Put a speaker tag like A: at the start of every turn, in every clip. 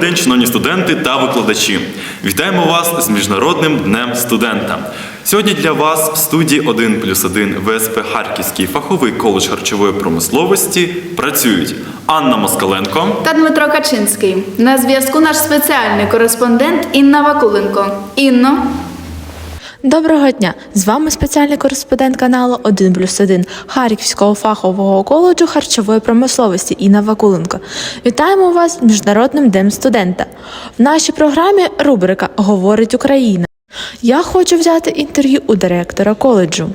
A: День, шановні студенти та викладачі. Вітаємо вас з Міжнародним днем студента. Сьогодні для вас в студії 1 плюс 1 ВСП Харківський фаховий коледж харчової промисловості працюють Анна Москаленко,
B: та Дмитро Качинський. На зв'язку наш спеціальний кореспондент Інна Вакуленко. Інно,
C: Доброго дня! З вами спеціальний кореспондент каналу 1 плюс 1 Харківського фахового коледжу харчової промисловості Інна Вакуленко. Вітаємо вас Міжнародним днем студента. В нашій програмі рубрика Говорить Україна. Я хочу взяти інтерв'ю у директора коледжу.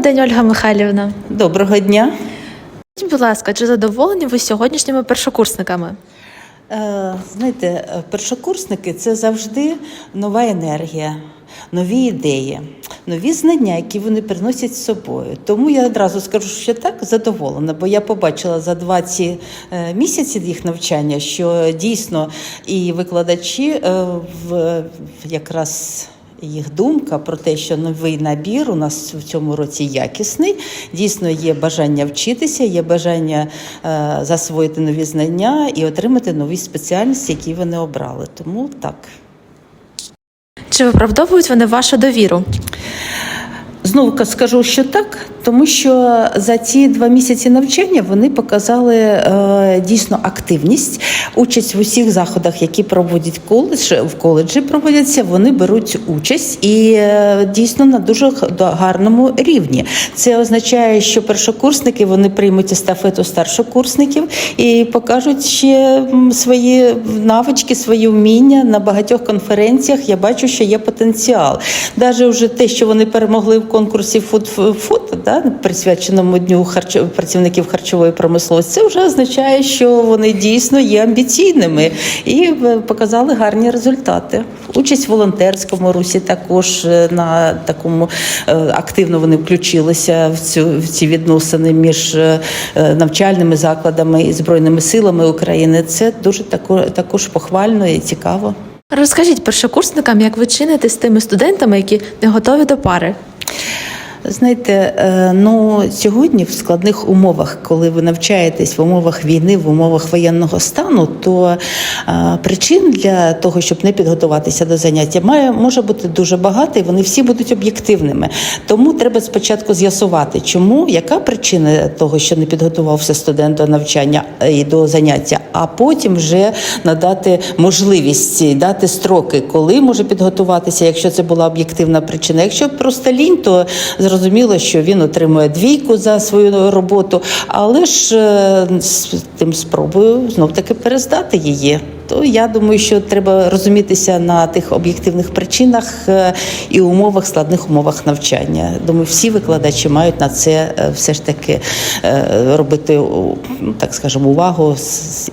C: Добрий день, Ольга Михайлівна.
D: Доброго дня.
C: Будь ласка, чи задоволені ви сьогоднішніми першокурсниками?
D: Е, Знаєте, першокурсники це завжди нова енергія, нові ідеї, нові знання, які вони приносять з собою. Тому я одразу скажу, що так задоволена, бо я побачила за 20 е, місяців їх навчання, що дійсно і викладачі е, в якраз. Їх думка про те, що новий набір у нас в цьому році якісний. Дійсно, є бажання вчитися, є бажання е, засвоїти нові знання і отримати нові спеціальності, які вони обрали. Тому так.
C: Чи виправдовують вони вашу довіру?
D: Знову скажу, що так, тому що за ці два місяці навчання вони показали е, дійсно активність, участь в усіх заходах, які проводять коледж в коледжі проводяться. Вони беруть участь і е, дійсно на дуже гарному рівні. Це означає, що першокурсники вони приймуть естафету старшокурсників і покажуть ще свої навички, свої вміння на багатьох конференціях. Я бачу, що є потенціал. Навіть вже те, що вони перемогли в конкурсі фуд фуд, да, присвяченому дню харч... працівників харчової промисловості, це вже означає, що вони дійсно є амбіційними і е, показали гарні результати. Участь в волонтерському русі також е, на такому е, активно вони включилися в цю в ці відносини між навчальними закладами і збройними силами України. Це дуже тако- також похвально і цікаво.
C: Розкажіть першокурсникам, як ви чините з тими студентами, які не готові до пари.
D: Знаєте, е, ну сьогодні в складних умовах, коли ви навчаєтесь в умовах війни, в умовах воєнного стану, то е, причин для того, щоб не підготуватися до заняття, має може бути дуже багато, і вони всі будуть об'єктивними. Тому треба спочатку з'ясувати, чому яка причина того, що не підготувався студент до навчання е, і до заняття, а потім вже надати можливість дати строки, коли може підготуватися, якщо це була об'єктивна причина. Якщо просто лінь, то зрозуміло, що він отримує двійку за свою роботу, але ж е, з тим спробую знов таки перездати її. То я думаю, що треба розумітися на тих об'єктивних причинах е, і умовах, складних умовах навчання. Думаю, всі викладачі мають на це е, все ж таки робити, ну, так скажемо, увагу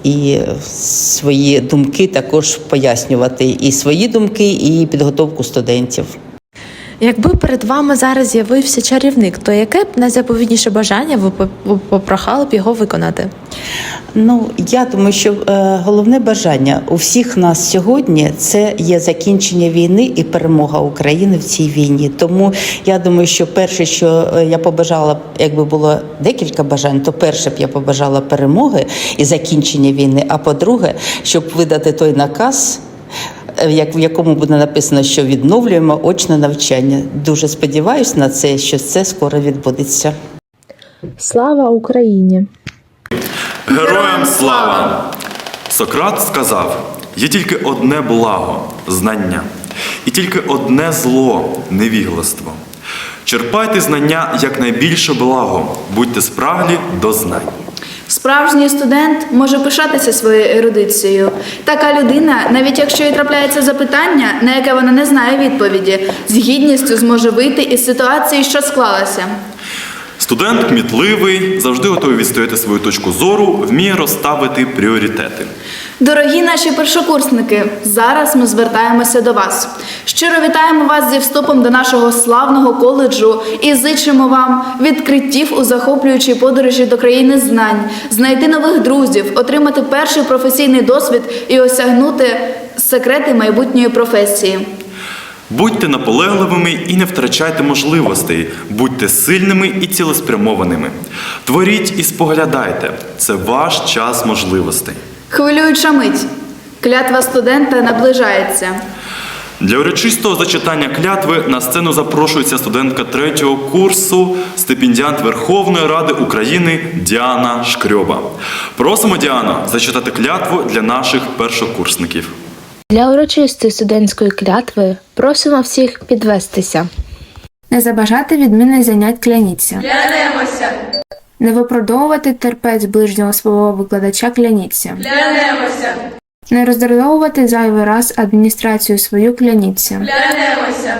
D: і свої думки також пояснювати і свої думки, і підготовку студентів.
C: Якби перед вами зараз з'явився чарівник, то яке б найзаповідніше бажання ви попрохали б його виконати?
D: Ну я думаю, що е, головне бажання у всіх нас сьогодні це є закінчення війни і перемога України в цій війні. Тому я думаю, що перше, що е, я побажала, якби було декілька бажань, то перше б я побажала перемоги і закінчення війни. А по-друге, щоб видати той наказ. Е, Як в якому буде написано, що відновлюємо очне навчання. Дуже сподіваюся на це, що це скоро відбудеться.
C: Слава Україні!
A: Героям слава! Сократ сказав: є тільки одне благо знання, і тільки одне зло невігластво. Черпайте знання як найбільше благо, будьте спраглі до знань.
B: Справжній студент може пишатися своєю ерудицією. Така людина, навіть якщо їй трапляється запитання, на яке вона не знає відповіді, з гідністю зможе вийти із ситуації, що склалася.
A: Студент кмітливий, завжди готовий відстояти свою точку зору, вміє розставити пріоритети.
B: Дорогі наші першокурсники, зараз ми звертаємося до вас. Щиро вітаємо вас зі вступом до нашого славного коледжу і зичимо вам відкриттів у захоплюючій подорожі до країни знань, знайти нових друзів, отримати перший професійний досвід і осягнути секрети майбутньої професії.
A: Будьте наполегливими і не втрачайте можливостей, будьте сильними і цілеспрямованими. Творіть і споглядайте. Це ваш час можливостей.
B: Хвилююча мить. Клятва студента наближається.
A: Для урочистого зачитання клятви на сцену запрошується студентка третього курсу, стипендіант Верховної Ради України Діана Шкрьоба. Просимо Діану зачитати клятву для наших першокурсників.
E: Для урочистої студентської клятви просимо всіх підвестися.
F: Не забажати відміни занять кляніться. Клянемося. Не виправдовувати терпець ближнього свого викладача кляніться. Клянемося. Не роздратовувати зайвий раз адміністрацію свою кляніться. Клянемося.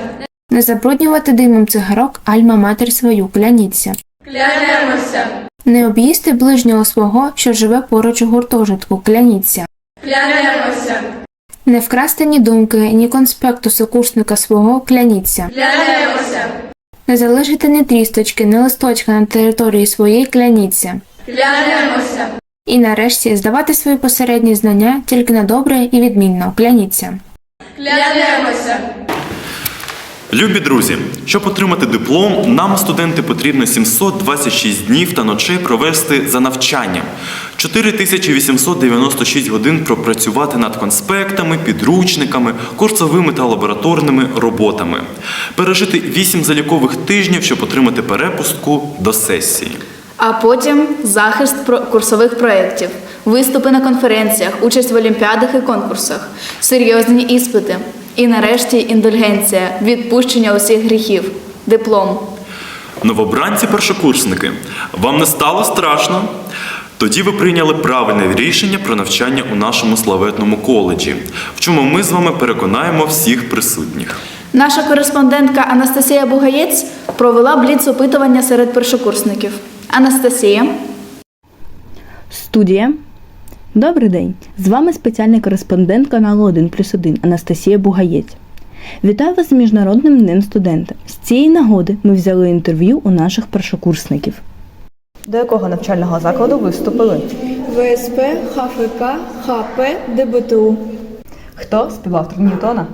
F: Не забруднювати димом цигарок альма-матер свою кляніться. Клянемося. Не об'їсти ближнього свого, що живе поруч у гуртожитку, кляніться. Клянемося. Не вкрасти ні думки, ні конспекту сокурсника свого, кляніться. Не залишити ні трісточки, ні листочка на території своєї кляніться. Клянемося. І нарешті здавати свої посередні знання тільки на добре і відмінно. Кляніться.
A: Любі друзі, щоб отримати диплом, нам, студенти, потрібно 726 днів та ночей провести за навчанням, 4896 годин пропрацювати над конспектами, підручниками, курсовими та лабораторними роботами, пережити 8 залікових тижнів, щоб отримати перепустку до сесії.
B: А потім захист курсових проєктів, виступи на конференціях, участь в олімпіадах і конкурсах, серйозні іспити. І нарешті індульгенція, відпущення усіх гріхів, диплом.
A: Новобранці першокурсники, вам не стало страшно? Тоді ви прийняли правильне рішення про навчання у нашому славетному коледжі, в чому ми з вами переконаємо всіх присутніх.
B: Наша кореспондентка Анастасія Бугаєць провела бліц-опитування серед першокурсників. Анастасія,
G: Студія. Добрий день! З вами спеціальний кореспондент каналу 1 плюс 1 Анастасія Бугаєць. Вітаю вас з Міжнародним днем студента. З цієї нагоди ми взяли інтерв'ю у наших першокурсників. До якого навчального закладу ви вступили?
H: ВСП, ХФК, ХП, ДБТУ.
G: Хто співавтор Ньютона?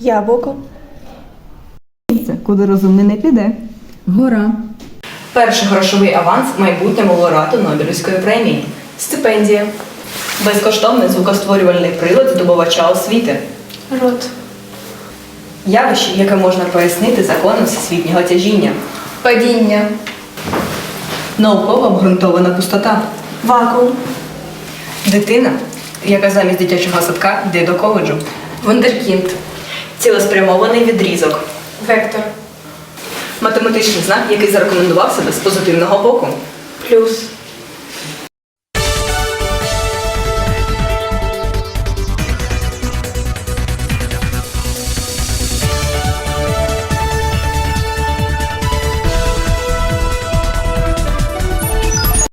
H: Яблуко.
G: Місце, куди розумний не піде. Гора.
I: Перший грошовий аванс майбутньому лауреату Нобелівської премії.
H: Стипендія.
I: Безкоштовний звукостворювальний прилад здобувача освіти.
H: Рот.
I: Явище, яке можна пояснити законом всесвітнього тяжіння.
H: Падіння.
I: Науково обґрунтована пустота.
H: Вакуум.
I: Дитина, яка замість дитячого садка йде до коледжу.
H: Вундеркінд.
I: Цілеспрямований відрізок.
H: Вектор.
I: Математичний знак, який зарекомендував себе з позитивного боку.
H: Плюс.